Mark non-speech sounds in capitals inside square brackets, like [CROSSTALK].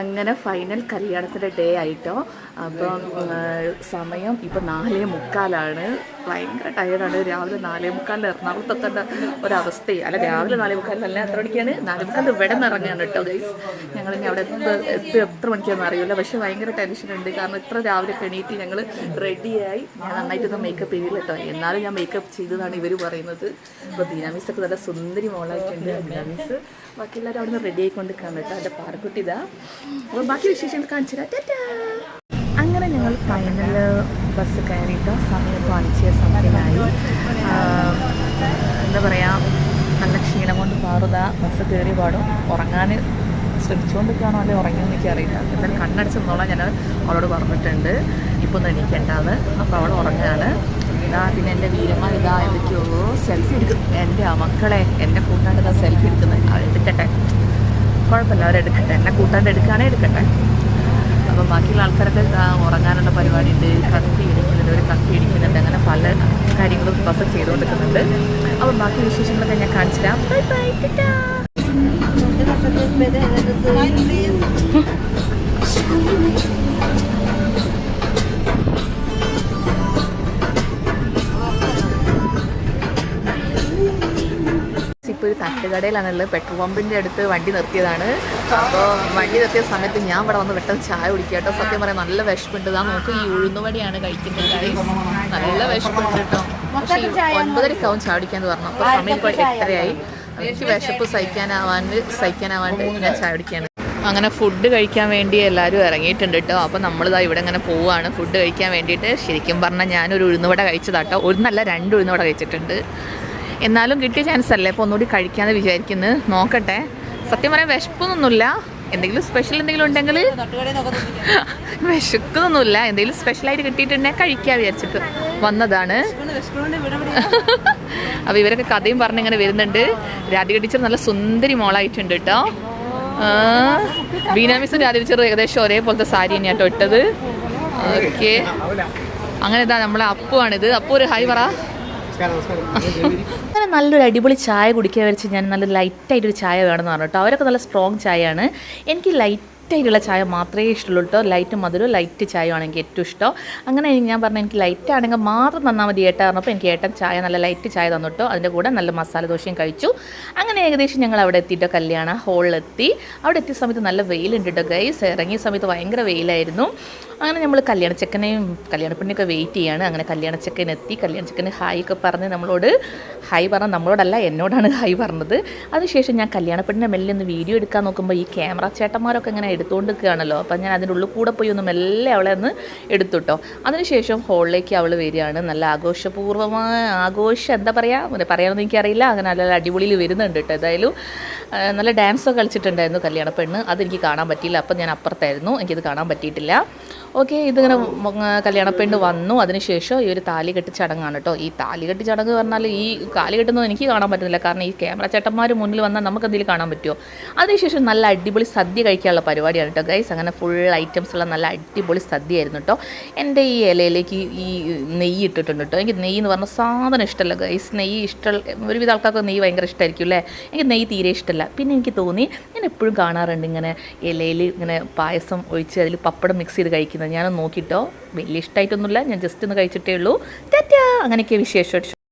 അങ്ങനെ ഫൈനൽ കല്യാണത്തിന്റെ ഡേ ആയിട്ടോ. അപ്പം സമയം ഇപ്പം നാലേ മുക്കാലാണ്. ഭയങ്കര ടയർഡാണ് രാവിലെ നാലേ മുക്കാലിൽ എറണാകുളത്തെത്തേണ്ട ഒരവസ്ഥയും അല്ല രാവിലെ നാലേ മുക്കാലിലല്ല എത്ര മണിക്കാണ്? നാലേ മുക്കാലിൽ ഇവിടെ നിന്ന് ഇറങ്ങുകയാണ് കേട്ടോ ഗൈസ് ഞങ്ങൾ ഇനി അവിടെ എത്ര എത്ര മണിക്കാണെന്ന് അറിയില്ല. പക്ഷെ ഭയങ്കര ടെൻഷനുണ്ട് കാരണം ഇത്ര രാവിലെ എണീറ്റ് ഞങ്ങൾ റെഡിയായി ഞാൻ നന്നായിട്ടൊന്നും മേക്കപ്പ് ചെയ്തില്ല കേട്ടോ. എന്നാലും ഞാൻ മേക്കപ്പ് ചെയ്തതാണ് ഇവർ പറയുന്നത്. അപ്പോൾ ബീനാമിസ് ഒക്കെ നല്ല സുന്ദരി മോളായിട്ടുണ്ട് ബീനാമിസ്. ബാക്കി എല്ലാവരും അവിടെ നിന്ന് റെഡി ആയിക്കൊണ്ട് കേട്ടോ. എന്റെ പാറക്കുട്ടി ഇതാ. ബാക്കി വിശേഷം കാണിച്ചു. അങ്ങനെ ഞങ്ങൾ ഫൈനൽ ബസ് കയറിയിട്ട് സമയം കാണിച്ച സമയമായി. എന്താ പറയുക നല്ല ക്ഷീണം കൊണ്ട് പാറുത ബസ് കയറി പാടും. ഉറങ്ങാൻ ശ്രമിച്ചുകൊണ്ടിരിക്കുകയാണോ അല്ലെങ്കിൽ ഉറങ്ങിയെന്ന് എനിക്കറിയില്ല എന്തായാലും കണ്ണടച്ച് നിന്നോളാം ഞാൻ അവളോട് പറഞ്ഞിട്ടുണ്ട്. ഇപ്പോൾ ഒന്ന് എണീക്കേണ്ടത് അപ്പോൾ അവൾ ഉറങ്ങാണ്. ഇതാ പിന്നെ എന്റെ വീരന്മാർ ഇതാ എന്തൊക്കെയോ സെൽഫി എടുക്കും. എന്റെ മക്കളെ എന്റെ കൂട്ടാണ്ട് ഇതാ സെൽഫി എടുക്കുന്നത്. അവരെടുക്കട്ടെ കുഴപ്പമില്ല അവരെടുക്കട്ടെ. എന്നെ കൂട്ടാണ്ട് എടുക്കാനേ എടുക്കട്ടെ. അപ്പം ബാക്കിയുള്ള ആൾക്കാരൊക്കെ ഉറങ്ങാനുള്ള പരിപാടിയുണ്ട് കത്തി ഇടിക്കുന്നുണ്ട് ഒരു കത്തി ഇടിക്കുന്നുണ്ട് അങ്ങനെ പല കാര്യങ്ങളും ബസ് ചെയ്തുകൊണ്ടിരിക്കുന്നുണ്ട്. അപ്പം ബാക്കി വിശേഷങ്ങളൊക്കെ ഞാൻ കാണിച്ചു തരാം ബൈ ബൈ ടാ തട്ടുകടയിലാണുള്ളത്. പെട്രോൾ പമ്പിന്റെ അടുത്ത് വണ്ടി നിർത്തിയതാണ്. അപ്പോൾ വണ്ടി നിർത്തിയ സമയത്ത് ഞാൻ ഇവിടെ വന്ന് പെട്ടെന്ന് ചായ കുടിക്കുക കേട്ടോ. സത്യം പറയാം നല്ല വിശപ്പുണ്ട്. ഇതാ നോക്ക് ഈ ഉഴുന്നുവടിയാണ് കഴിക്കുന്നത്. നല്ല വിശപ്പുണ്ട് കേട്ടോ. പക്ഷേ ഒൻപതരക്കാവും ചായ കുടിക്കാന്ന് പറഞ്ഞു. അപ്പോൾ സമയം ഇപ്പോൾ എട്ടരയായി. എനിക്ക് വിശപ്പ് സഹിക്കാനാവാണ്ട് സഹിക്കാനാവാണ്ട് ഞാൻ ചായ. കുടിക്കുകയാണ് അങ്ങനെ ഫുഡ് കഴിക്കാൻ വേണ്ടി എല്ലാവരും ഇറങ്ങിയിട്ടുണ്ട് കേട്ടോ. അപ്പോൾ നമ്മളിതാ ഇവിടെ ഇങ്ങനെ പോവുകയാണ് ഫുഡ് കഴിക്കാൻ വേണ്ടിയിട്ട് ശരിക്കും പറഞ്ഞാൽ ഞാനൊരു ഉഴുന്നുവട കഴിച്ചതാട്ടോ. ഒരു നല്ല രണ്ട് ഉഴുന്നുവട കഴിച്ചിട്ടുണ്ട്. എന്നാലും കിട്ടിയ ചാൻസ് അല്ലേ? അപ്പോൾ ഒന്നുകൂടി കഴിക്കാമെന്ന് വിചാരിക്കുന്നത് നോക്കട്ടെ. സത്യം പറയാൻ വിശപ്പൊന്നുമില്ല എന്തെങ്കിലും സ്പെഷ്യൽ എന്തെങ്കിലും ഉണ്ടെങ്കിൽ [LAUGHS] വിശക്കുന്നൊന്നുമില്ല എന്തെങ്കിലും സ്പെഷ്യലായിട്ട് കിട്ടിയിട്ടുണ്ടെങ്കിൽ കഴിക്കാൻ വിചാരിച്ചിട്ട് വന്നതാണ്. [LAUGHS] അപ്പോൾ ഇവരൊക്കെ കഥയും പറഞ്ഞ് ഇങ്ങനെ വരുന്നുണ്ട്. രാധിക ടീച്ചർ നല്ല സുന്ദരി മോളായിട്ടുണ്ട് കേട്ടോ. ബീനാമിസും രാധിക ടീച്ചറും ഏകദേശം ഒരേപോലത്തെ സാരി തന്നെയാട്ടോ ഇട്ടത്. ഓക്കെ. അങ്ങനെ ഇതാ നമ്മളെ അപ്പുവാണിത്. അപ്പു ഒരു ഹായ് പറ. അങ്ങനെ നല്ലൊരു അടിപൊളി ചായ കുടിക്കാൻ വെച്ച് ഞാൻ നല്ല ലൈറ്റായിട്ടൊരു ചായ വേണമെന്ന് പറഞ്ഞു കേട്ടോ. അവരൊക്കെ നല്ല സ്ട്രോങ് ചായയാണ്. എനിക്ക് ലൈറ്റായിട്ടുള്ള ചായ മാത്രമേ ഇഷ്ടമുള്ളൂ കേട്ടോ. ലൈറ്റ് മധുരം ലൈറ്റ് ചായ ആണെങ്കിൽ ഏറ്റവും ഇഷ്ടം. അങ്ങനെ ഞാൻ പറഞ്ഞു എനിക്ക് ലൈറ്റ് ആണെങ്കിൽ മാത്രം തന്നാൽ മതി ഏട്ടാ പറഞ്ഞപ്പോൾ എനിക്ക് ഏട്ടൻ ചായ നല്ല ലൈറ്റ് ചായ തന്നു കേട്ടോ. അതിന്റെ കൂടെ നല്ല മസാല ദോശയും കഴിച്ചു. അങ്ങനെ ഏകദേശം ഞങ്ങൾ അവിടെ എത്തിയിട്ടോ കല്യാണ ഹോളിലെത്തി അവിടെ എത്തിയ സമയത്ത് നല്ല വെയിലുണ്ട് കേട്ടോ ഗൈസ് ഇറങ്ങിയ സമയത്ത് ഭയങ്കര വെയിലായിരുന്നു. അങ്ങനെ നമ്മൾ കല്യാണച്ചക്കനെയും കല്യാണപ്പെണ്ണിയൊക്കെ വെയിറ്റ് ചെയ്യാണ്. അങ്ങനെ കല്യാണച്ചക്കൻ എത്തി. കല്യാണച്ചക്കന് ഹായ് ഒക്കെ പറഞ്ഞ് നമ്മളോട് ഹായ് പറഞ്ഞ നമ്മളോടല്ല എന്നോടാണ് ഹായ് പറഞ്ഞത്. അതിനുശേഷം ഞാൻ കല്യാണപ്പെണ്ണിനെ മെല്ലെ ഒന്ന് വീഡിയോ എടുക്കാൻ നോക്കുമ്പോൾ ഈ ക്യാമറ ചേട്ടന്മാരൊക്കെ ഇങ്ങനെ എടുത്തുകൊണ്ട് നിൽക്കുകയാണല്ലോ അപ്പം ഞാൻ അതിന്റെ ഉള്ളിൽ കൂടെ പോയി ഒന്ന് മെല്ലെ അവളെ ഒന്ന് എടുത്തുട്ടോ. അതിനുശേഷം ഹോളിലേക്ക് അവൾ വരികയാണ്. നല്ല ആഘോഷപൂർവമായ ആഘോഷം എന്താ പറയുക പറയാമെന്ന് എനിക്കറിയില്ല. അങ്ങനെ നല്ല അടിപൊളിയിൽ വരുന്നുണ്ട് കേട്ടോ ഏതായാലും. നല്ല ഡാൻസൊക്കെ കളിച്ചിട്ടുണ്ടായിരുന്നു കല്യാണ പെണ്ണ്. അതെനിക്ക് കാണാൻ പറ്റിയില്ല. അപ്പം ഞാൻ അപ്പുറത്തായിരുന്നു. എനിക്കത് കാണാൻ പറ്റിയിട്ടില്ല. ഓക്കെ ഇതിങ്ങനെ കല്യാണ പെണ്ണ് വന്നു. അതിനുശേഷം ഈ ഒരു താലി കെട്ടി ചടങ്ങാണ് കേട്ടോ ഈ താലി കെട്ടി ചടങ്ങ് പറഞ്ഞാൽ ഈ കാലി കെട്ടുന്നത് എനിക്ക് കാണാൻ പറ്റുന്നില്ല. കാരണം ഈ ക്യാമറ ചേട്ടന്മാർ മുന്നിൽ വന്നാൽ നമുക്ക് എന്തെങ്കിലും കാണാൻ പറ്റുമോ? അതിനുശേഷം നല്ല അടിപൊളി സദ്യ കഴിക്കാനുള്ള പരിപാടിയാണ് കേട്ടോ ഗൈസ് അങ്ങനെ ഫുൾ ഐറ്റംസ് ഉള്ള നല്ല അടിപൊളി സദ്യയായിരുന്നു കേട്ടോ എന്റെ ഈ ഇലയിലേക്ക് ഈ നെയ്യ് ഇട്ടിട്ടുണ്ട് കേട്ടോ എനിക്ക് നെയ്യ് എന്ന് പറഞ്ഞ സാധനം ഇഷ്ടമല്ല ഗൈസ് നെയ്യ് ഇഷ്ടമുള്ള ഒരുവിധ ആൾക്കാർക്ക് നെയ്യ് ഭയങ്കര ഇഷ്ടമായിരിക്കും അല്ലേ എനിക്ക് നെയ്യ് തീരെ ഇഷ്ടമല്ല പിന്നെ എനിക്ക് തോന്നി ഞാൻ എപ്പോഴും കാണാറുണ്ട് ഇങ്ങനെ ഇലയിൽ ഇങ്ങനെ പായസം ഒഴിച്ച് അതിൽ പപ്പടം മിക്സ് ചെയ്ത് കഴിക്കുന്നത്. ഞാനൊന്ന് നോക്കിയിട്ടോ വലിയ ഇഷ്ടമായിട്ടൊന്നുമില്ല ഞാൻ ജസ്റ്റ് ഒന്ന് കഴിച്ചിട്ടേ ഉള്ളൂ. ടാറ്റാ! അങ്ങനെയൊക്കെ വിശേഷം.